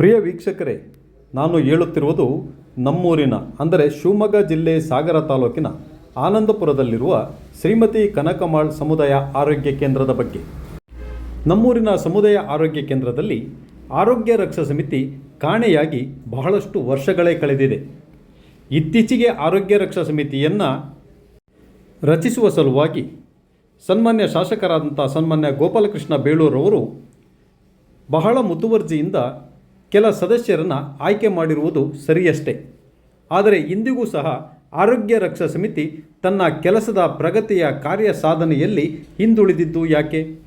ಪ್ರಿಯ ವೀಕ್ಷಕರೇ, ನಾನು ಹೇಳುತ್ತಿರುವುದು ನಮ್ಮೂರಿನ, ಅಂದರೆ ಶಿವಮೊಗ್ಗ ಜಿಲ್ಲೆ ಸಾಗರ ತಾಲೂಕಿನ ಆನಂದಪುರದಲ್ಲಿರುವ ಶ್ರೀಮತಿ ಕನಕಮಾಳ್ ಸಮುದಾಯ ಆರೋಗ್ಯ ಕೇಂದ್ರದ ಬಗ್ಗೆ. ನಮ್ಮೂರಿನ ಸಮುದಾಯ ಆರೋಗ್ಯ ಕೇಂದ್ರದಲ್ಲಿ ಆರೋಗ್ಯ ರಕ್ಷಾ ಸಮಿತಿ ಕಾಣೆಯಾಗಿ ಬಹಳಷ್ಟು ವರ್ಷಗಳೇ ಕಳೆದಿದೆ. ಇತ್ತೀಚೆಗೆ ಆರೋಗ್ಯ ರಕ್ಷಾ ಸಮಿತಿಯನ್ನು ರಚಿಸುವ ಸಲುವಾಗಿ ಸನ್ಮಾನ್ಯ ಶಾಸಕರಾದಂಥ ಸನ್ಮಾನ್ಯ ಗೋಪಾಲಕೃಷ್ಣ ಬೇಳೂರವರು ಬಹಳ ಮುತುವರ್ಜಿಯಿಂದ ಕೆಲ ಸದಸ್ಯರನ್ನು ಆಯ್ಕೆ ಮಾಡಿರುವುದು ಸರಿಯಷ್ಟೇ. ಆದರೆ ಇಂದಿಗೂ ಸಹ ಆರೋಗ್ಯ ರಕ್ಷಾ ಸಮಿತಿ ತನ್ನ ಕೆಲಸದ ಪ್ರಗತಿಯ ಕಾರ್ಯ ಸಾಧನೆಯಲ್ಲಿ ಹಿಂದುಳಿದಿದ್ದು ಯಾಕೆ?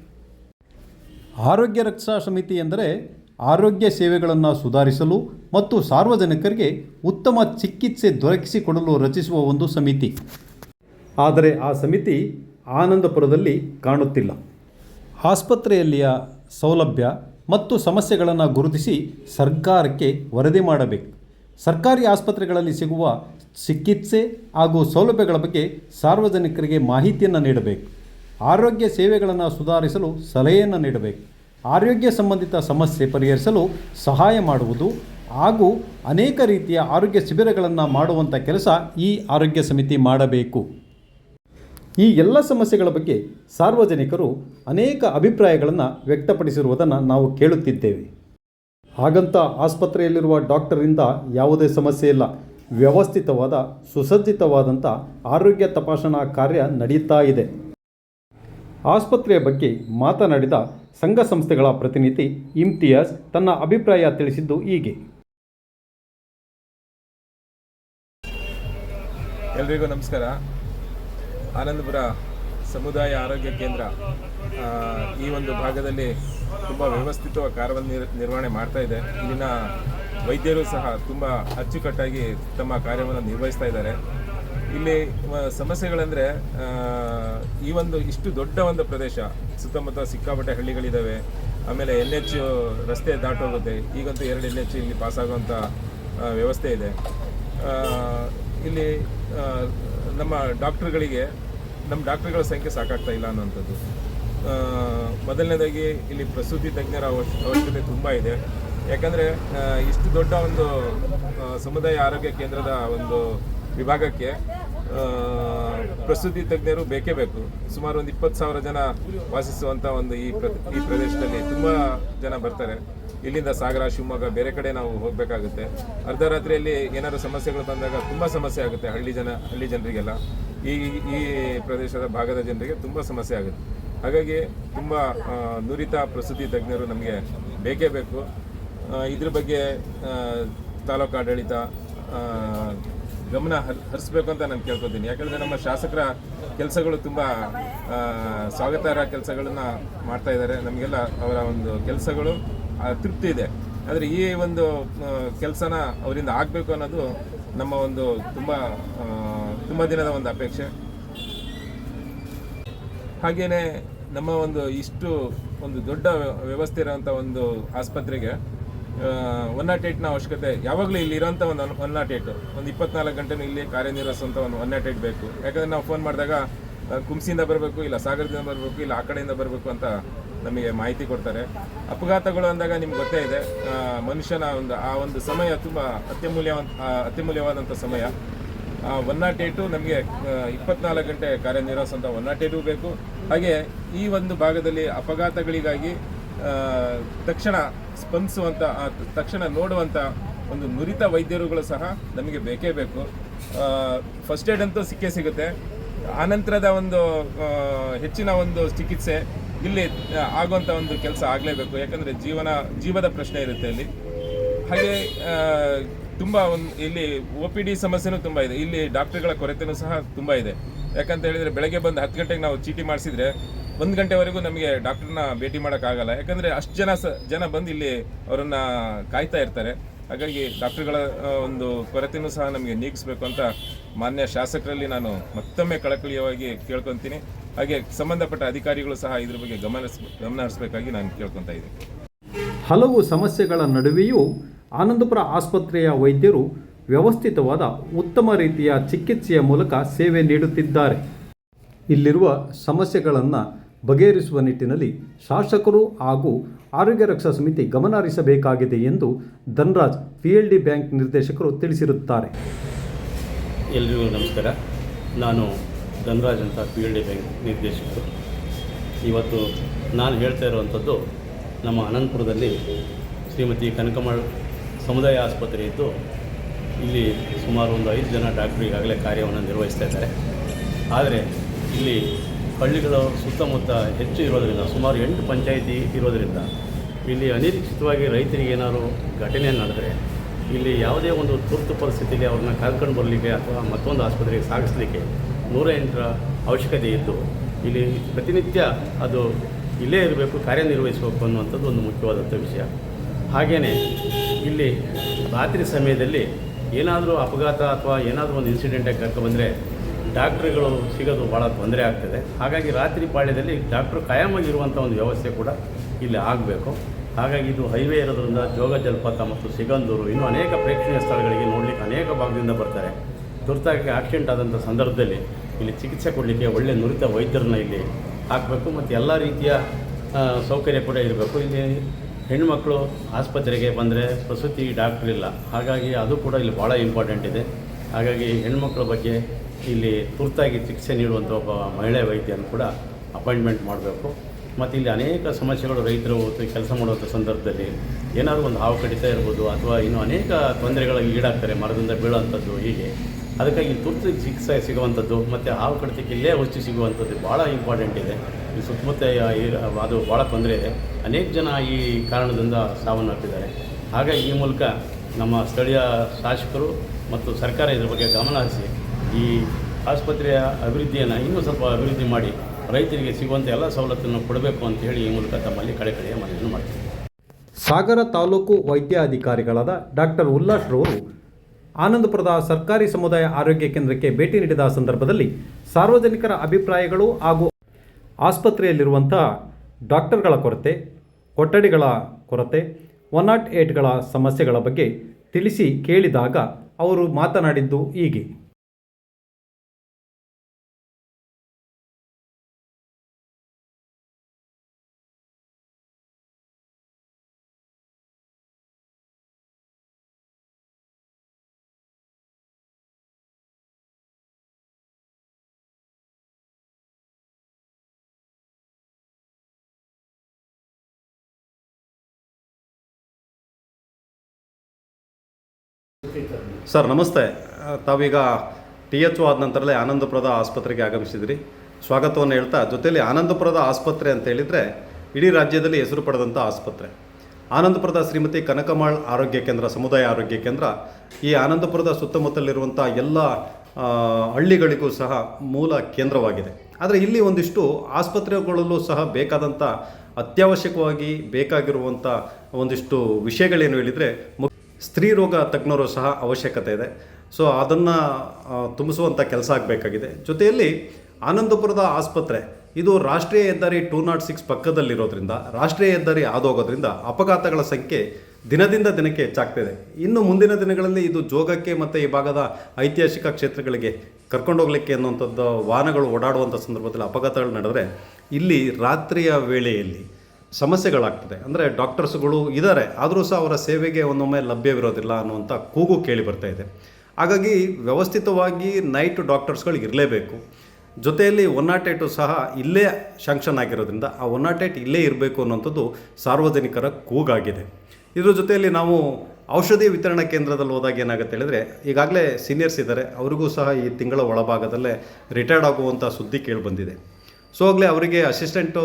ಆರೋಗ್ಯ ರಕ್ಷಾ ಸಮಿತಿ ಎಂದರೆ ಆರೋಗ್ಯ ಸೇವೆಗಳನ್ನು ಸುಧಾರಿಸಲು ಮತ್ತು ಸಾರ್ವಜನಿಕರಿಗೆ ಉತ್ತಮ ಚಿಕಿತ್ಸೆ ದೊರಕಿಸಿಕೊಡಲು ರಚಿಸುವ ಒಂದು ಸಮಿತಿ. ಆದರೆ ಆ ಸಮಿತಿ ಆನಂದಪುರದಲ್ಲಿ ಕಾಣುತ್ತಿಲ್ಲ. ಆಸ್ಪತ್ರೆಯಲ್ಲಿಯ ಸೌಲಭ್ಯ ಮತ್ತು ಸಮಸ್ಯೆಗಳನ್ನು ಗುರುತಿಸಿ ಸರ್ಕಾರಕ್ಕೆ ವರದಿ ಮಾಡಬೇಕು. ಸರ್ಕಾರಿ ಆಸ್ಪತ್ರೆಗಳಲ್ಲಿ ಸಿಗುವ ಚಿಕಿತ್ಸೆ ಹಾಗೂ ಸೌಲಭ್ಯಗಳ ಬಗ್ಗೆ ಸಾರ್ವಜನಿಕರಿಗೆ ಮಾಹಿತಿಯನ್ನು ನೀಡಬೇಕು. ಆರೋಗ್ಯ ಸೇವೆಗಳನ್ನು ಸುಧಾರಿಸಲು ಸಲಹೆಯನ್ನು ನೀಡಬೇಕು. ಆರೋಗ್ಯ ಸಂಬಂಧಿತ ಸಮಸ್ಯೆ ಪರಿಹರಿಸಲು ಸಹಾಯ ಮಾಡುವುದು ಹಾಗೂ ಅನೇಕ ರೀತಿಯ ಆರೋಗ್ಯ ಶಿಬಿರಗಳನ್ನು ಮಾಡುವಂಥ ಕೆಲಸ ಈ ಆರೋಗ್ಯ ಸಮಿತಿ ಮಾಡಬೇಕು. ಈ ಎಲ್ಲ ಸಮಸ್ಯೆಗಳ ಬಗ್ಗೆ ಸಾರ್ವಜನಿಕರು ಅನೇಕ ಅಭಿಪ್ರಾಯಗಳನ್ನು ವ್ಯಕ್ತಪಡಿಸಿರುವುದನ್ನು ನಾವು ಕೇಳುತ್ತಿದ್ದೇವೆ. ಹಾಗಂತ ಆಸ್ಪತ್ರೆಯಲ್ಲಿರುವ ಡಾಕ್ಟರಿಂದ ಯಾವುದೇ ಸಮಸ್ಯೆ ಇಲ್ಲ. ವ್ಯವಸ್ಥಿತವಾದ ಸುಸಜ್ಜಿತವಾದಂಥ ಆರೋಗ್ಯ ತಪಾಸಣಾ ಕಾರ್ಯ ನಡೆಯುತ್ತಾ ಇದೆ. ಆಸ್ಪತ್ರೆಯ ಬಗ್ಗೆ ಮಾತನಾಡಿದ ಸಂಘ ಸಂಸ್ಥೆಗಳ ಪ್ರತಿನಿಧಿ ಇಮ್ತಿಯಾಜ್ ತನ್ನ ಅಭಿಪ್ರಾಯ ತಿಳಿಸಿದ್ದು ಹೀಗೆ. ಎಲ್ರಿಗೂ ನಮಸ್ಕಾರ. ಆನಂದಪುರ ಸಮುದಾಯ ಆರೋಗ್ಯ ಕೇಂದ್ರ ಈ ಒಂದು ಭಾಗದಲ್ಲಿ ತುಂಬ ವ್ಯವಸ್ಥಿತವಾಗಿ ಕಾರ್ಯವನ್ನು ನಿರ್, ನಿರ್ವಹಣೆ ಮಾಡ್ತಾ ಇದೆ. ಇಲ್ಲಿನ ವೈದ್ಯರು ಸಹ ತುಂಬ ಅಚ್ಚುಕಟ್ಟಾಗಿ ತಮ್ಮ ಕಾರ್ಯವನ್ನು ನಿರ್ವಹಿಸ್ತಾ ಇದ್ದಾರೆ. ಇಲ್ಲಿ ಸಮಸ್ಯೆಗಳಂದರೆ ಈ ಒಂದು ಇಷ್ಟು ದೊಡ್ಡ ಒಂದು ಪ್ರದೇಶ, ಸುತ್ತಮುತ್ತ ಸಿಕ್ಕಾಪಟ್ಟೆ ಹಳ್ಳಿಗಳಿದ್ದಾವೆ ಆಮೇಲೆ ಎನ್ ಎಚ್ ರಸ್ತೆ ದಾಟೋಗುತ್ತೆ, ಈಗಂತೂ ಎರಡು ಎನ್ ಎಚ್ ಇಲ್ಲಿ ಪಾಸಾಗುವಂಥ ವ್ಯವಸ್ಥೆ ಇದೆ. ಇಲ್ಲಿ ನಮ್ಮ ಡಾಕ್ಟ್ರುಗಳಿಗೆ, ನಮ್ಮ ಡಾಕ್ಟ್ರುಗಳ ಸಂಖ್ಯೆ ಸಾಕಾಗ್ತಾ ಇಲ್ಲ ಅನ್ನೋಂಥದ್ದು ಮೊದಲನೇದಾಗಿ ಇಲ್ಲಿ ಪ್ರಸೂತಿ ತಜ್ಞರ ಅವಶ್ಯ ಅವಶ್ಯಕತೆ ತುಂಬ ಇದೆ. ಯಾಕಂದರೆ ಇಷ್ಟು ದೊಡ್ಡ ಒಂದು ಸಮುದಾಯ ಆರೋಗ್ಯ ಕೇಂದ್ರದ ಒಂದು ವಿಭಾಗಕ್ಕೆ ಪ್ರಸೂತಿ ತಜ್ಞರು ಬೇಕೇ ಬೇಕು. ಸುಮಾರು ಒಂದು ಇಪ್ಪತ್ತು ಸಾವಿರ ಜನ ವಾಸಿಸುವಂಥ ಒಂದು ಈ ಈ ಪ್ರದೇಶದಲ್ಲಿ ತುಂಬ ಜನ ಬರ್ತಾರೆ. ಇಲ್ಲಿಂದ ಸಾಗರ, ಶಿವಮೊಗ್ಗ ಬೇರೆ ಕಡೆ ನಾವು ಹೋಗಬೇಕಾಗುತ್ತೆ. ಅರ್ಧ ರಾತ್ರಿಯಲ್ಲಿ ಏನಾದರೂ ಸಮಸ್ಯೆಗಳು ಬಂದಾಗ ತುಂಬ ಸಮಸ್ಯೆ ಆಗುತ್ತೆ ಹಳ್ಳಿ ಜನ, ಹಳ್ಳಿ ಜನರಿಗೆಲ್ಲ. ಈ ಈ ಪ್ರದೇಶದ ಭಾಗದ ಜನರಿಗೆ ತುಂಬ ಸಮಸ್ಯೆ ಆಗುತ್ತೆ. ಹಾಗಾಗಿ ತುಂಬ ನುರಿತ ಪ್ರಸೂತಿ ತಜ್ಞರು ನಮಗೆ ಬೇಕೇ ಬೇಕು. ಇದ್ರ ಬಗ್ಗೆ ತಾಲೂಕು ಆಡಳಿತ ಗಮನ ಹರ್, ಹರಿಸ್ಬೇಕು ಅಂತ ನಾನು ಕೇಳ್ಕೊತೀನಿ. ಯಾಕಂದರೆ ನಮ್ಮ ಶಾಸಕರ ಕೆಲಸಗಳು ತುಂಬ ಸ್ವಾಗತಾರ್ಹ ಕೆಲಸಗಳನ್ನ ಮಾಡ್ತಾ ಇದ್ದಾರೆ. ನಮಗೆಲ್ಲ ಅವರ ಒಂದು ಕೆಲಸಗಳು ತೃಪ್ತಿ ಇದೆ. ಆದರೆ ಈ ಒಂದು ಕೆಲಸನ ಅವರಿಂದ ಆಗಬೇಕು ಅನ್ನೋದು ನಮ್ಮ ಒಂದು ತುಂಬ ತುಂಬ ದಿನದ ಒಂದು ಅಪೇಕ್ಷೆ. ಹಾಗೇನೆ ನಮ್ಮ ಒಂದು ಇಷ್ಟು ಒಂದು ದೊಡ್ಡ ವ್ಯ- ವ್ಯವಸ್ಥೆ ಇರೋಂಥ ಒಂದು ಆಸ್ಪತ್ರೆಗೆ ಒನ್ ನಾಟ್ ಏಟ್ನ ಅವಶ್ಯಕತೆ ಯಾವಾಗಲೂ ಇಲ್ಲಿ ಇರೋಂಥ ಒಂದು ಒನ್ ನಾಟ್ ಏಟ್ ಒಂದು ಇಪ್ಪತ್ನಾಲ್ಕು ಗಂಟೆನೂ ಇಲ್ಲಿ ಕಾರ್ಯನಿರ್ವಹಿಸುವಂಥ ಒಂದು ಒನ್ ನಾಟ್ ಏಟ್ ಬೇಕು. ಯಾಕಂದರೆ ನಾವು ಫೋನ್ ಮಾಡಿದಾಗ ಕುಂಸಿಯಿಂದ ಬರಬೇಕು, ಇಲ್ಲ ಸಾಗರದಿಂದ ಬರಬೇಕು, ಇಲ್ಲ ಆ ಕಡೆಯಿಂದ ಬರಬೇಕು ಅಂತ ನಮಗೆ ಮಾಹಿತಿ ಕೊಡ್ತಾರೆ. ಅಪಘಾತಗಳು ಅಂದಾಗ ನಿಮ್ಗೆ ಗೊತ್ತೇ ಇದೆ. ಮನುಷ್ಯನ ಒಂದು, ಆ ಒಂದು ಸಮಯ ತುಂಬ ಅತ್ಯಮೂಲ್ಯವಂತ ಅತ್ಯಮೂಲ್ಯವಾದಂಥ ಸಮಯ. ಒನ್ ನಾಟ್ ಏಟು ನಮಗೆ ಇಪ್ಪತ್ನಾಲ್ಕು ಗಂಟೆ ಕಾರ್ಯನಿರ್ವಹಿಸುವಂಥ ಒನ್ ನಾಟ್ ಏಟು ಬೇಕು. ಹಾಗೆ ಈ ಒಂದು ಭಾಗದಲ್ಲಿ ಅಪಘಾತಗಳಿಗಾಗಿ ತಕ್ಷಣ ಸ್ಪಂದಿಸುವಂಥ ತಕ್ಷಣ ನೋಡುವಂಥ ಒಂದು ನುರಿತ ವೈದ್ಯರುಗಳು ಸಹ ನಮಗೆ ಬೇಕೇ ಬೇಕು. ಫಸ್ಟ್ ಏಡ್ ಅಂತೂ ಸಿಕ್ಕೇ ಸಿಗುತ್ತೆ. ಆನಂತರದ ಒಂದು ಹೆಚ್ಚಿನ ಒಂದು ಚಿಕಿತ್ಸೆ ಇಲ್ಲಿ ಆಗುವಂಥ ಒಂದು ಕೆಲಸ ಆಗಲೇಬೇಕು. ಯಾಕಂದರೆ ಜೀವನ, ಜೀವದ ಪ್ರಶ್ನೆ ಇರುತ್ತೆ ಇಲ್ಲಿ ಹಾಗೆ ತುಂಬ ಒಂದು, ಇಲ್ಲಿ ಒ ಪಿ ಡಿ ಸಮಸ್ಯೆನೂ ತುಂಬ ಇದೆ. ಇಲ್ಲಿ ಡಾಕ್ಟರ್ಗಳ ಕೊರತೆನೂ ಸಹ ತುಂಬ ಇದೆ. ಯಾಕಂತ ಹೇಳಿದರೆ ಬೆಳಗ್ಗೆ ಬಂದು ಹತ್ತು ಗಂಟೆಗೆ ನಾವು ಚೀಟಿ ಮಾಡಿಸಿದ್ರೆ ಒಂದು ಗಂಟೆವರೆಗೂ ನಮಗೆ ಡಾಕ್ಟರ್ನ ಭೇಟಿ ಮಾಡೋಕ್ಕಾಗಲ್ಲ. ಯಾಕಂದರೆ ಅಷ್ಟು ಜನ ಸ, ಜನ ಬಂದು ಇಲ್ಲಿ ಅವರನ್ನು ಕಾಯ್ತಾ ಇರ್ತಾರೆ. ಹಾಗಾಗಿ ಡಾಕ್ಟರ್ಗಳ ಒಂದು ಕೊರತೆನೂ ಸಹ ನಮಗೆ ನೀಗಿಸ್ಬೇಕು ಅಂತ ಮಾನ್ಯ ಶಾಸಕರಲ್ಲಿ ನಾನು ಮತ್ತೊಮ್ಮೆ ಕಳಕಳಿಯವಾಗಿ ಕೇಳ್ಕೊತೀನಿ. ಹಾಗೆ ಸಂಬಂಧಪಟ್ಟ ಅಧಿಕಾರಿಗಳು ಸಹ ಇದ್ರ ಬಗ್ಗೆ ಗಮನ ಗಮನ ಹರಿಸಬೇಕಾಗಿ ನಾನು ಕೇಳ್ಕೊತಾ ಇದ್ದೀನಿ. ಹಲವು ಸಮಸ್ಯೆಗಳ ನಡುವೆಯೂ ಆನಂದಪುರ ಆಸ್ಪತ್ರೆಯ ವೈದ್ಯರು ವ್ಯವಸ್ಥಿತವಾದ ಉತ್ತಮ ರೀತಿಯ ಚಿಕಿತ್ಸೆಯ ಮೂಲಕ ಸೇವೆ ನೀಡುತ್ತಿದ್ದಾರೆ. ಇಲ್ಲಿರುವ ಸಮಸ್ಯೆಗಳನ್ನು ಬಗೆಹರಿಸುವ ನಿಟ್ಟಿನಲ್ಲಿ ಶಾಸಕರು ಹಾಗೂ ಆರೋಗ್ಯ ರಕ್ಷಾ ಸಮಿತಿ ಗಮನ ಹರಿಸಬೇಕಾಗಿದೆ ಎಂದು ಧನ್ರಾಜ್ ಪಿಎಲ್ಡಿ ಬ್ಯಾಂಕ್ ನಿರ್ದೇಶಕರು ತಿಳಿಸಿರುತ್ತಾರೆ. ಎಲ್ರಿಗೂ ನಮಸ್ಕಾರ. ನಾನು ಧನರಾಜ್ ಅಂತ ಪಿ ಎಲ್ ಡಿ ಬ್ಯಾಂಕ್ ನಿರ್ದೇಶಕರು. ಇವತ್ತು ನಾನು ಹೇಳ್ತಾ ಇರುವಂಥದ್ದು, ನಮ್ಮ ಅನಂತಪುರದಲ್ಲಿ ಶ್ರೀಮತಿ ಕನಕಮಳ್ ಸಮುದಾಯ ಆಸ್ಪತ್ರೆ ಇದ್ದು, ಇಲ್ಲಿ ಸುಮಾರು ಒಂದು ಐದು ಜನ ಡಾಕ್ಟ್ರು ಈಗಾಗಲೇ ಕಾರ್ಯವನ್ನು ನಿರ್ವಹಿಸ್ತಾ ಇದ್ದಾರೆ. ಆದರೆ ಇಲ್ಲಿ ಹಳ್ಳಿಗಳ ಸುತ್ತಮುತ್ತ ಹೆಚ್ಚು ಇರೋದರಿಂದ, ಸುಮಾರು ಎಂಟು ಪಂಚಾಯಿತಿ ಇರೋದರಿಂದ, ಇಲ್ಲಿ ಅನಿರೀಕ್ಷಿತವಾಗಿ ರೈತರಿಗೆ ಏನಾದರೂ ಘಟನೆ ನಡೆದರೆ, ಇಲ್ಲಿ ಯಾವುದೇ ಒಂದು ತುರ್ತು ಪರಿಸ್ಥಿತಿಗೆ ಅವ್ರನ್ನ ಕರ್ಕೊಂಡು ಬರಲಿಕ್ಕೆ ಅಥವಾ ಮತ್ತೊಂದು ಆಸ್ಪತ್ರೆಗೆ ಸಾಗಿಸಲಿಕ್ಕೆ ನೂರ ಎಂಟರ ಅವಶ್ಯಕತೆ ಇದ್ದು, ಇಲ್ಲಿ ಪ್ರತಿನಿತ್ಯ ಅದು ಇಲ್ಲೇ ಇರಬೇಕು, ಕಾರ್ಯನಿರ್ವಹಿಸಬೇಕು ಅನ್ನುವಂಥದ್ದು ಒಂದು ಮುಖ್ಯವಾದಂಥ ವಿಷಯ. ಹಾಗೆಯೇ ಇಲ್ಲಿ ರಾತ್ರಿ ಸಮಯದಲ್ಲಿ ಏನಾದರೂ ಅಪಘಾತ ಅಥವಾ ಏನಾದರೂ ಒಂದು ಇನ್ಸಿಡೆಂಟಾಗಿ ಕರ್ಕೊಬಂದರೆ ಡಾಕ್ಟ್ರುಗಳು ಸಿಗೋದು ಭಾಳ ತೊಂದರೆ ಆಗ್ತದೆ. ಹಾಗಾಗಿ ರಾತ್ರಿ ಪಾಳ್ಯದಲ್ಲಿ ಡಾಕ್ಟ್ರು ಕಾಯಮಾಗಿರುವಂಥ ಒಂದು ವ್ಯವಸ್ಥೆ ಕೂಡ ಇಲ್ಲಿ ಆಗಬೇಕು. ಹಾಗಾಗಿ ಇದು ಹೈವೇ ಇರೋದ್ರಿಂದ ಜೋಗ, ಜಲಪಾತ ಮತ್ತು ಸಿಗಂದೂರು ಇನ್ನೂ ಅನೇಕ ಪ್ರೇಕ್ಷಣೀಯ ಸ್ಥಳಗಳಿಗೆ ನೋಡಲಿಕ್ಕೆ ಅನೇಕ ಭಾಗದಿಂದ ಬರ್ತಾರೆ. ತುರ್ತಾಗಿ ಆಕ್ಸಿಡೆಂಟ್ ಆದಂಥ ಸಂದರ್ಭದಲ್ಲಿ ಇಲ್ಲಿ ಚಿಕಿತ್ಸೆ ಕೊಡಲಿಕ್ಕೆ ಒಳ್ಳೆಯ ನುರಿತ ವೈದ್ಯರನ್ನ ಇಲ್ಲಿ ಹಾಕಬೇಕು ಮತ್ತು ಎಲ್ಲ ರೀತಿಯ ಸೌಕರ್ಯ ಕೂಡ ಇರಬೇಕು. ಇಲ್ಲಿ ಹೆಣ್ಣುಮಕ್ಕಳು ಆಸ್ಪತ್ರೆಗೆ ಬಂದರೆ ಪ್ರಸೂತಿ ಡಾಕ್ಟ್ರ್ ಇಲ್ಲ. ಹಾಗಾಗಿ ಅದು ಕೂಡ ಇಲ್ಲಿ ಭಾಳ ಇಂಪಾರ್ಟೆಂಟ್ ಇದೆ. ಹಾಗಾಗಿ ಹೆಣ್ಮಕ್ಳ ಬಗ್ಗೆ ಇಲ್ಲಿ ತುರ್ತಾಗಿ ಚಿಕಿತ್ಸೆ ನೀಡುವಂಥ ಒಬ್ಬ ಮಹಿಳೆ ವೈದ್ಯನ ಕೂಡ ಅಪಾಯಿಂಟ್ಮೆಂಟ್ ಮಾಡಬೇಕು. ಮತ್ತು ಇಲ್ಲಿ ಅನೇಕ ಸಮಸ್ಯೆಗಳು ರೈತರು ಕೆಲಸ ಮಾಡುವಂಥ ಸಂದರ್ಭದಲ್ಲಿ ಏನಾದರೂ ಒಂದು ಹಾವು ಕಡಿತ ಇರ್ಬೋದು ಅಥವಾ ಇನ್ನೂ ಅನೇಕ ತೊಂದರೆಗಳಲ್ಲಿ ಈಡಾಗ್ತಾರೆ, ಮರದಿಂದ ಬೀಳುವಂಥದ್ದು ಹೀಗೆ. ಅದಕ್ಕಾಗಿ ತುರ್ತು ಚಿಕಿತ್ಸೆ ಸಿಗುವಂಥದ್ದು, ಮತ್ತು ಹಾವು ಕಡಿತಕ್ಕೆ ಇಲ್ಲೇ ಔಷಧಿ ಸಿಗುವಂಥದ್ದು ಭಾಳ ಇಂಪಾರ್ಟೆಂಟ್ ಇದೆ. ಈ ಸುತ್ತಮುತ್ತ ಅದು ಭಾಳ ತೊಂದರೆ ಇದೆ. ಅನೇಕ ಜನ ಈ ಕಾರಣದಿಂದ ಸಾವನ್ನಪ್ಪಿದ್ದಾರೆ. ಹಾಗಾಗಿ ಈ ಮೂಲಕ ನಮ್ಮ ಸ್ಥಳೀಯ ಶಾಸಕರು ಮತ್ತು ಸರ್ಕಾರ ಇದರ ಬಗ್ಗೆ ಗಮನ ಹರಿಸಿ, ಈ ಆಸ್ಪತ್ರೆಯ ಅಭಿವೃದ್ಧಿಯನ್ನು ಇನ್ನೂ ಸ್ವಲ್ಪ ಅಭಿವೃದ್ಧಿ ಮಾಡಿ, ರೈತರಿಗೆ ಸಿಗುವಂಥ ಎಲ್ಲ ಸವಲತ್ತನ್ನು ಕೊಡಬೇಕು ಅಂತ ಹೇಳಿ ಈ ಮೂಲಕ ತಮ್ಮಲ್ಲಿ ಕಡೆ ಕಡೆಯ ಮನವಿಯನ್ನು ಮಾಡ್ತೀವಿ. ಸಾಗರ ತಾಲೂಕು ವೈದ್ಯಾಧಿಕಾರಿಗಳಾದ ಡಾಕ್ಟರ್ ಉಲ್ಲಾಸ್ ರವರು ಆನಂದಪುರದ ಸರ್ಕಾರಿ ಸಮುದಾಯ ಆರೋಗ್ಯ ಕೇಂದ್ರಕ್ಕೆ ಭೇಟಿ ನೀಡಿದ ಸಂದರ್ಭದಲ್ಲಿ ಸಾರ್ವಜನಿಕರ ಅಭಿಪ್ರಾಯಗಳು ಹಾಗೂ ಆಸ್ಪತ್ರೆಯಲ್ಲಿರುವಂಥ ಡಾಕ್ಟರ್ಗಳ ಕೊರತೆ, ಕೊಠಡಿಗಳ ಕೊರತೆ, ಒನ್ ನಾಟ್ ಏಟ್ಗಳ ಸಮಸ್ಯೆಗಳ ಬಗ್ಗೆ ತಿಳಿಸಿ ಕೇಳಿದಾಗ ಅವರು ಮಾತನಾಡಿದ್ದು ಹೀಗೆ. ಸರ್, ನಮಸ್ತೆ. ತಾವೀಗ ಟಿ ಎಚ್ ಆದ ನಂತರಲೇ ಆನಂದಪುರದ ಆಸ್ಪತ್ರೆಗೆ ಆಗಮಿಸಿದ್ರಿ. ಸ್ವಾಗತವನ್ನು ಹೇಳ್ತಾ ಜೊತೆಯಲ್ಲಿ ಆನಂದಪುರದ ಆಸ್ಪತ್ರೆ ಅಂತ ಹೇಳಿದರೆ ಇಡೀ ರಾಜ್ಯದಲ್ಲಿ ಹೆಸರು ಪಡೆದಂಥ ಆಸ್ಪತ್ರೆ. ಆನಂದಪುರದ ಶ್ರೀಮತಿ ಕನಕಮಾಳ್ ಆರೋಗ್ಯ ಕೇಂದ್ರ, ಸಮುದಾಯ ಆರೋಗ್ಯ ಕೇಂದ್ರ, ಈ ಆನಂದಪುರದ ಸುತ್ತಮುತ್ತಲಿರುವಂಥ ಎಲ್ಲ ಹಳ್ಳಿಗಳಿಗೂ ಸಹ ಮೂಲ ಕೇಂದ್ರವಾಗಿದೆ. ಆದರೆ ಇಲ್ಲಿ ಒಂದಿಷ್ಟು ಆಸ್ಪತ್ರೆಗಳಲ್ಲೂ ಸಹ ಬೇಕಾದಂಥ ಅತ್ಯವಶ್ಯಕವಾಗಿ ಬೇಕಾಗಿರುವಂಥ ಒಂದಿಷ್ಟು ವಿಷಯಗಳೇನು ಹೇಳಿದರೆ ಸ್ತ್ರೀ ರೋಗ ತಜ್ಞರು ಸಹ ಅವಶ್ಯಕತೆ ಇದೆ. ಸೊ ಅದನ್ನು ತುಂಬಿಸುವಂಥ ಕೆಲಸ ಆಗಬೇಕಾಗಿದೆ. ಜೊತೆಯಲ್ಲಿ ಆನಂದಪುರದ ಆಸ್ಪತ್ರೆ, ಇದು ರಾಷ್ಟ್ರೀಯ ಹೆದ್ದಾರಿ ಟೂ ನಾಟ್ ಸಿಕ್ಸ್ ಪಕ್ಕದಲ್ಲಿರೋದ್ರಿಂದ, ರಾಷ್ಟ್ರೀಯ ಹೆದ್ದಾರಿ ಆದೋಗೋದ್ರಿಂದ ಅಪಘಾತಗಳ ಸಂಖ್ಯೆ ದಿನದಿಂದ ದಿನಕ್ಕೆ ಹೆಚ್ಚಾಗ್ತಿದೆ ಇನ್ನು ಮುಂದಿನ ದಿನಗಳಲ್ಲಿ ಇದು ಜೋಗಕ್ಕೆ ಮತ್ತು ಈ ಭಾಗದ ಐತಿಹಾಸಿಕ ಕ್ಷೇತ್ರಗಳಿಗೆ ಕರ್ಕೊಂಡೋಗ್ಲಿಕ್ಕೆ ಅನ್ನುವಂಥದ್ದು ವಾಹನಗಳು ಓಡಾಡುವಂಥ ಸಂದರ್ಭದಲ್ಲಿ ಅಪಘಾತಗಳು ನಡೆದರೆ, ಇಲ್ಲಿ ರಾತ್ರಿಯ ವೇಳೆಯಲ್ಲಿ ಸಮಸ್ಯೆಗಳಾಗ್ತದೆ. ಅಂದರೆ ಡಾಕ್ಟರ್ಸ್ಗಳು ಇದ್ದಾರೆ ಆದರೂ ಸಹ ಅವರ ಸೇವೆಗೆ ಒಂದೊಮ್ಮೆ ಲಭ್ಯವಿರೋದಿಲ್ಲ ಅನ್ನುವಂಥ ಕೂಗು ಕೇಳಿ ಬರ್ತಾ ಇದೆ. ಹಾಗಾಗಿ ವ್ಯವಸ್ಥಿತವಾಗಿ ನೈಟ್ ಡಾಕ್ಟರ್ಸ್ಗಳು ಇರಲೇಬೇಕು. ಜೊತೆಯಲ್ಲಿ ಒನ್ ನಾಟ್ ಏಟು ಸಹ ಇಲ್ಲೇ ಶಾಂಕ್ಷನ್ ಆಗಿರೋದ್ರಿಂದ ಆ ಒನ್ ನಾಟ್ ಏಟ್ ಇಲ್ಲೇ ಇರಬೇಕು ಅನ್ನೋಂಥದ್ದು ಸಾರ್ವಜನಿಕರ ಕೂಗಾಗಿದೆ. ಇದ್ರ ಜೊತೆಯಲ್ಲಿ ನಾವು ಔಷಧಿ ವಿತರಣಾ ಕೇಂದ್ರದಲ್ಲಿ ಹೋದಾಗ ಏನಾಗುತ್ತೆ ಹೇಳಿದ್ರೆ, ಈಗಾಗಲೇ ಸೀನಿಯರ್ಸ್ ಇದ್ದಾರೆ, ಅವರಿಗೂ ಸಹ ಈ ತಿಂಗಳ ಒಳಭಾಗದಲ್ಲೇ ರಿಟೈರ್ಡ್ ಆಗುವಂಥ ಸುದ್ದಿ ಕೇಳಿಬಂದಿದೆ ಸೊ ಆಗಲೇ ಅವರಿಗೆ ಅಸಿಸ್ಟೆಂಟು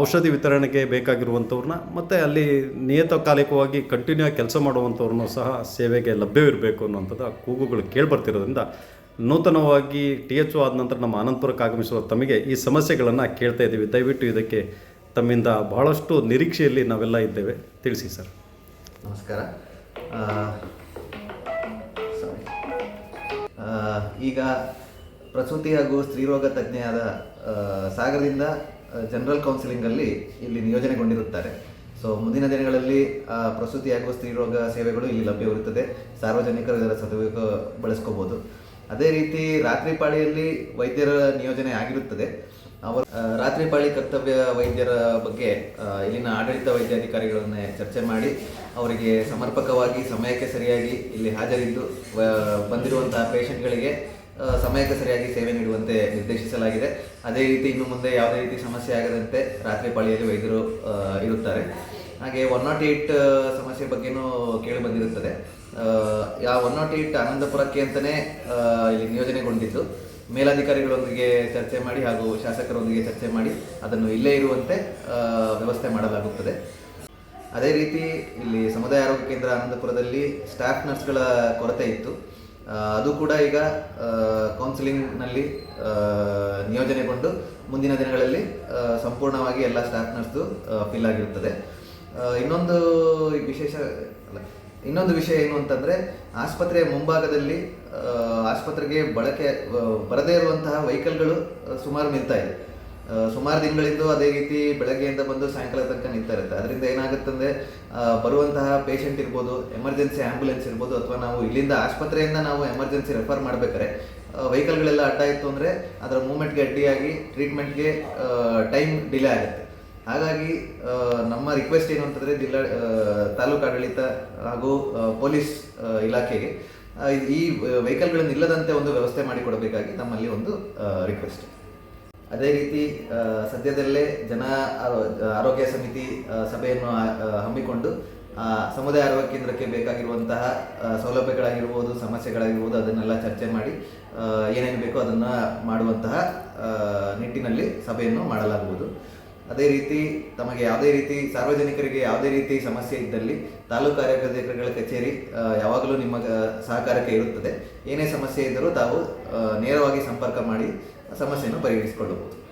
ಔಷಧಿ ವಿತರಣೆಗೆ ಬೇಕಾಗಿರುವಂಥವ್ರನ್ನ, ಮತ್ತು ಅಲ್ಲಿ ನಿಯತಕಾಲಿಕವಾಗಿ ಕಂಟಿನ್ಯೂ ಆಗಿ ಕೆಲಸ ಮಾಡುವಂಥವ್ರನ್ನೂ ಸಹ ಸೇವೆಗೆ ಲಭ್ಯವಿರಬೇಕು ಅನ್ನುವಂಥದ್ದು ಕೂಗುಗಳು ಕೇಳಿಬರ್ತಿರೋದ್ರಿಂದ ನೂತನವಾಗಿ ಟಿ ಎಚ್ ಒ ಆದ ನಂತರ ನಮ್ಮ ಆನಂದಪುರಕ್ಕೆ ಆಗಮಿಸುವ ತಮಗೆ ಈ ಸಮಸ್ಯೆಗಳನ್ನು ಕೇಳ್ತಾ ಇದ್ದೀವಿ. ದಯವಿಟ್ಟು ಇದಕ್ಕೆ ತಮ್ಮಿಂದ ಬಹಳಷ್ಟು ನಿರೀಕ್ಷೆಯಲ್ಲಿ ನಾವೆಲ್ಲ ಇದ್ದೇವೆ. ತಿಳಿಸಿ ಸರ್. ನಮಸ್ಕಾರ. ಈಗ ಪ್ರಸೂತಿ ಹಾಗೂ ಸ್ತ್ರೀರೋಗ ತಜ್ಞೆಯಾದ ಸಾಗರದಿಂದ ಜನರಲ್ ಕೌನ್ಸಿಲಿಂಗಲ್ಲಿ ಇಲ್ಲಿ ನಿಯೋಜನೆಗೊಂಡಿರುತ್ತಾರೆ. ಸೊ ಮುಂದಿನ ದಿನಗಳಲ್ಲಿ ಪ್ರಸೂತಿಯಾಗುವ ಸ್ತ್ರೀರೋಗ ಸೇವೆಗಳು ಇಲ್ಲಿ ಲಭ್ಯವಿರುತ್ತದೆ. ಸಾರ್ವಜನಿಕರು ಇದರ ಸದುಪಯೋಗ ಬಳಸ್ಕೋಬೋದು. ಅದೇ ರೀತಿ, ರಾತ್ರಿ ಪಾಳಿಯಲ್ಲಿ ವೈದ್ಯರ ನಿಯೋಜನೆ ಆಗಿರುತ್ತದೆ. ಅವರು ರಾತ್ರಿ ಪಾಳಿ ಕರ್ತವ್ಯ ವೈದ್ಯರ ಬಗ್ಗೆ ಇಲ್ಲಿನ ಆಡಳಿತ ವೈದ್ಯಾಧಿಕಾರಿಗಳನ್ನೇ ಚರ್ಚೆ ಮಾಡಿ, ಅವರಿಗೆ ಸಮರ್ಪಕವಾಗಿ, ಸಮಯಕ್ಕೆ ಸರಿಯಾಗಿ ಇಲ್ಲಿ ಹಾಜರಿದ್ದು ಬಂದಿರುವಂತಹ ಪೇಷಂಟ್ಗಳಿಗೆ ಸಮಯಕ್ಕೆ ಸರಿಯಾಗಿ ಸೇವೆ ನೀಡುವಂತೆ ನಿರ್ದೇಶಿಸಲಾಗಿದೆ. ಅದೇ ರೀತಿ ಇನ್ನು ಮುಂದೆ ಯಾವುದೇ ರೀತಿ ಸಮಸ್ಯೆ ಆಗದಂತೆ ರಾತ್ರಿ ಪಾಳಿಯಲ್ಲಿ ವೈದ್ಯರು ಇರುತ್ತಾರೆ. ಹಾಗೆ ಒನ್ ನಾಟ್ ಏಯ್ಟ್ ಸಮಸ್ಯೆ ಬಗ್ಗೆನೂ ಕೇಳಿ ಬಂದಿರುತ್ತದೆ. ಆ ಒನ್ ನಾಟ್ ಏಯ್ಟ್ ಆನಂದಪುರಕ್ಕೆ ಅಂತಲೇ ಇಲ್ಲಿ ನಿಯೋಜನೆಗೊಂಡಿದ್ದು. ಮೇಲಾಧಿಕಾರಿಗಳೊಂದಿಗೆ ಚರ್ಚೆ ಮಾಡಿ ಹಾಗೂ ಶಾಸಕರೊಂದಿಗೆ ಚರ್ಚೆ ಮಾಡಿ ಅದನ್ನು ಇಲ್ಲೇ ಇರುವಂತೆ ವ್ಯವಸ್ಥೆ ಮಾಡಲಾಗುತ್ತದೆ. ಅದೇ ರೀತಿ ಇಲ್ಲಿ ಸಮುದಾಯ ಆರೋಗ್ಯ ಕೇಂದ್ರ ಆನಂದಪುರದಲ್ಲಿ ಸ್ಟಾಫ್ ನರ್ಸ್ಗಳ ಕೊರತೆ ಇತ್ತು. ಅದು ಕೂಡ ಈಗ ಕೌನ್ಸಿಲಿಂಗ್ನಲ್ಲಿ ನಿಯೋಜನೆಗೊಂಡು ಮುಂದಿನ ದಿನಗಳಲ್ಲಿ ಸಂಪೂರ್ಣವಾಗಿ ಎಲ್ಲ ಸ್ಟಾಫ್ ನರ್ಸ್ದು ಫಿಲ್ ಆಗಿರುತ್ತದೆ. ಇನ್ನೊಂದು ವಿಶೇಷ ಇನ್ನೊಂದು ವಿಷಯ ಏನು ಅಂತಂದ್ರೆ, ಆಸ್ಪತ್ರೆಯ ಮುಂಭಾಗದಲ್ಲಿ ಆಸ್ಪತ್ರೆಗೆ ಬಳಕೆ ಬರದೇ ಇರುವಂತಹ ವೆಹಿಕಲ್ಗಳು ಸುಮಾರು ನಿಲ್ತಾ ಇದೆ. ಸುಮಾರು ದಿನಗಳಿಂದ ಅದೇ ರೀತಿ ಬೆಳಗ್ಗೆಯಿಂದ ಬಂದು ಸಾಯಂಕಾಲ ತನಕ ನಿಂತಾ ಇರುತ್ತೆ ಅದರಿಂದ ಏನಾಗುತ್ತೆ ಅಂದ್ರೆ ಬರುವಂತಹ ಪೇಷಂಟ್ ಇರ್ಬೋದು ಎಮರ್ಜೆನ್ಸಿ ಆಂಬ್ಯುಲೆನ್ಸ್ ಇರ್ಬೋದು, ಅಥವಾ ನಾವು ಇಲ್ಲಿಂದ ಆಸ್ಪತ್ರೆಯಿಂದ ನಾವು ಎಮರ್ಜೆನ್ಸಿ ರೆಫರ್ ಮಾಡ್ಬೇಕಾದ್ರೆ ವೆಹಿಕಲ್ಗಳೆಲ್ಲ ಅಡ್ಡ ಇತ್ತು ಅಂದರೆ ಅದರ ಮೂವ್ಮೆಂಟ್ಗೆ ಅಡ್ಡಿಯಾಗಿ ಟ್ರೀಟ್ಮೆಂಟ್ಗೆ ಟೈಮ್ ಡಿಲೇ ಆಗುತ್ತೆ. ಹಾಗಾಗಿ ನಮ್ಮ ರಿಕ್ವೆಸ್ಟ್ ಏನು ಅಂತಂದರೆ, ಜಿಲ್ಲಾ ತಾಲೂಕು ಆಡಳಿತ ಹಾಗೂ ಪೊಲೀಸ್ ಇಲಾಖೆಗೆ ಈ ವೆಹಿಕಲ್ಗಳನ್ನು ಇಲ್ಲದಂತೆ ಒಂದು ವ್ಯವಸ್ಥೆ ಮಾಡಿಕೊಡಬೇಕಾಗಿ ನಮ್ಮಲ್ಲಿ ಒಂದು ರಿಕ್ವೆಸ್ಟ್ ಅದೇ ರೀತಿ ಸದ್ಯದಲ್ಲೇ ಜನ ಆರೋಗ್ಯ ಸಮಿತಿ ಸಭೆಯನ್ನು ಹಮ್ಮಿಕೊಂಡು ಸಮುದಾಯ ಆರೋಗ್ಯ ಕೇಂದ್ರಕ್ಕೆ ಬೇಕಾಗಿರುವಂತಹ ಸೌಲಭ್ಯಗಳಾಗಿರ್ಬೋದು, ಸಮಸ್ಯೆಗಳಾಗಿರ್ಬೋದು, ಅದನ್ನೆಲ್ಲ ಚರ್ಚೆ ಮಾಡಿ ಏನೇನು ಬೇಕೋ ಅದನ್ನು ಮಾಡುವಂತಹ ನಿಟ್ಟಿನಲ್ಲಿ ಸಭೆಯನ್ನು ಮಾಡಲಾಗುವುದು. ಅದೇ ರೀತಿ, ತಮಗೆ ಯಾವುದೇ ರೀತಿ, ಸಾರ್ವಜನಿಕರಿಗೆ ಯಾವುದೇ ರೀತಿ ಸಮಸ್ಯೆ ಇದ್ದಲ್ಲಿ, ತಾಲೂಕು ಆರೋಗ್ಯಾಧಿಕಾರಿಗಳ ಕಚೇರಿ ಯಾವಾಗಲೂ ನಿಮ್ಮ ಸಹಕಾರಕ್ಕೆ ಇರುತ್ತದೆ. ಏನೇ ಸಮಸ್ಯೆ ಇದ್ದರೂ ತಾವು ನೇರವಾಗಿ ಸಂಪರ್ಕ ಮಾಡಿ ಸಮಸ್ಯೆಯನ್ನು ಪರಿಹರಿಸಿಕೊಳ್ಳಬಹುದು.